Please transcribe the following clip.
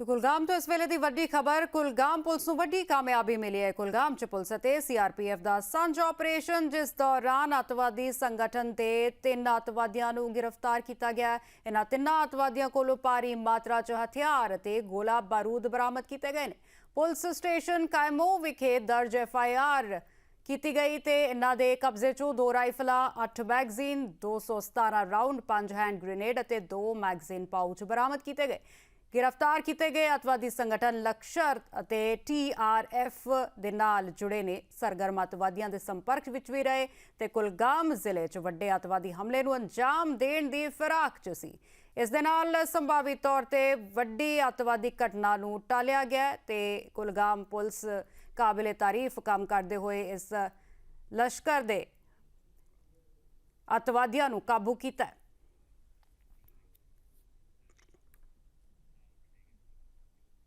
ਤੇ ਕੁਲਗਾਮ ਤੋਂ ਇਸ ਵੇਲੇ ਦੀ ਵੱਡੀ ਖਬਰ ਕੁਲਗਾਮ ਪੁਲਿਸ ਨੂੰ ਵੱਡੀ ਕਾਮਯਾਬੀ ਮਿਲੀ ਹੈ ਕੁਲਗਾਮ ਚ ਪੁਲਿਸ ਅਤੇ ਸੀਆਰਪੀਐਫ ਦਾ ਸਾਂਝਾ ਆਪਰੇਸ਼ਨ ਜਿਸ ਦੌਰਾਨ ਅਤਵਾਦੀ ਸੰਗਠਨ ਦੇ ਤਿੰਨ ਅਤਵਾਦੀਆਂ ਨੂੰ ਗ੍ਰਿਫਤਾਰ ਕੀਤਾ ਗਿਆ ਹੈ। ਇਹਨਾਂ ਤਿੰਨਾਂ ਅਤਵਾਦੀਆਂ ਕੋਲੋਂ ਭਾਰੀ ਮਾਤਰਾ ਚ ਹਥਿਆਰ ਅਤੇ ਗੋਲਾ ਬਾਰੂਦ ਬਰਾਮਦ ਕੀਤੇ ਗਏ ਨੇ ਪੁਲਿਸ ਸਟੇਸ਼ਨ ਕਾਇਮੋ ਵਿਖੇ ਦਰਜ ਐਫਆਈਆਰ ਕੀਤੀ ਗਈ ਤੇ ਇਹਨਾਂ ਦੇ ਕਬਜ਼ੇ 'ਚੋਂ ਦੋ ਰਾਈਫਲਾਂ 8 ਮੈਗਜ਼ੀਨ 217 ਰਾਉਂਡ 5 ਹੈਂਡ ਗ੍ਰੇਨੇਡ ਅਤੇ ਦੋ ਮੈਗਜ਼ੀਨ ਪਾਊਚ ਬਰਾਮਦ ਕੀਤੇ ਗਏ ਗ੍ਰਿਫਤਾਰ ਕੀਤੇ ਗਏ ਅਤਵਾਦੀ ਸੰਗਠਨ ਲਕਸ਼ਰ ਅਤੇ ਟੀਆਰਐਫ ਦੇ ਨਾਲ ਜੁੜੇ ਨੇ। ਸਰਗਰਮ ਅਤਵਾਦੀਆਂ ਦੇ ਸੰਪਰਕ ਵਿੱਚ ਵੀ ਰਹੇ ਤੇ ਕੁਲਗਾਮ ਜ਼ਿਲ੍ਹੇ 'ਚ ਵੱਡੇ ਅਤਵਾਦੀ ਹਮਲੇ ਨੂੰ ਅੰਜਾਮ ਦੇਣ ਦੀ ਫਿਰਾਕ 'ਚ ਸੀ। ਇਸ ਦੇ ਨਾਲ ਸੰਭਾਵੀ ਤੌਰ ਤੇ ਵੱਡੀ ਅਤਵਾਦੀ ਘਟਨਾ ਨੂੰ ਟਾਲਿਆ ਗਿਆ ਹੈ ਤੇ ਕੁਲਗਾਮ ਪੁਲਿਸ ਕਾਬਿਲੇ ਤਾਰੀਫ ਕੰਮ ਕਰਦੇ ਹੋਏ ਇਸ ਲਸ਼ਕਰ ਦੇ ਅਤਵਾਦੀਆਂ ਨੂੰ ਕਾਬੂ ਕੀਤਾ।